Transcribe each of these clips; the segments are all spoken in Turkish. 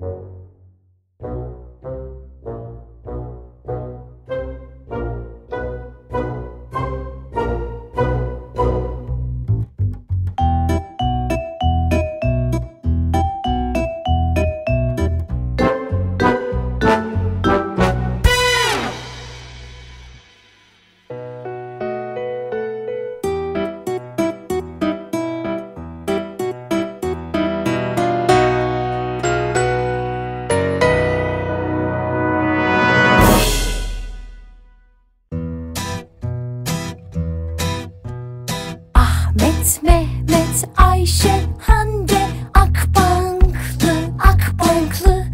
you. Ahmet, Mehmet, Ayşe, Hande Akbanklı, Akbanklı.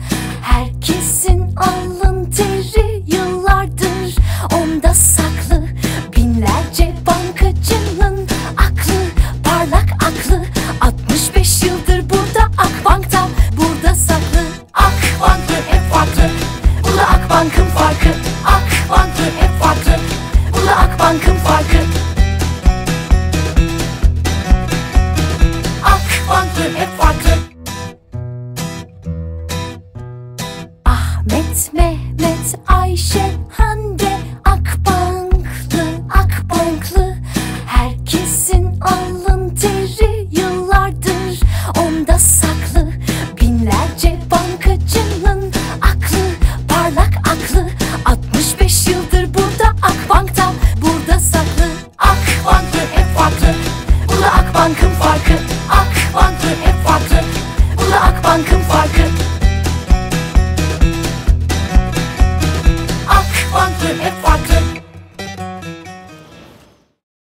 Herkesin alın teri yıllardır. Onda saklı Binlerce bankacının aklı, parlak aklı. 65 yıldır burada Akbank'ta burada saklı. Akbank'ı hep farklı Bu da Akbank'ın farkı. Akbank'ı hep farklı Bu da Akbank'ın farkı Mehmet, Ayşe, Hande Akbanklı, Akbanklı. Herkesin alın yıllardır. Onda saklı Binlerce bankacının aklı, parlak aklı. 65 yıldır burada Akbank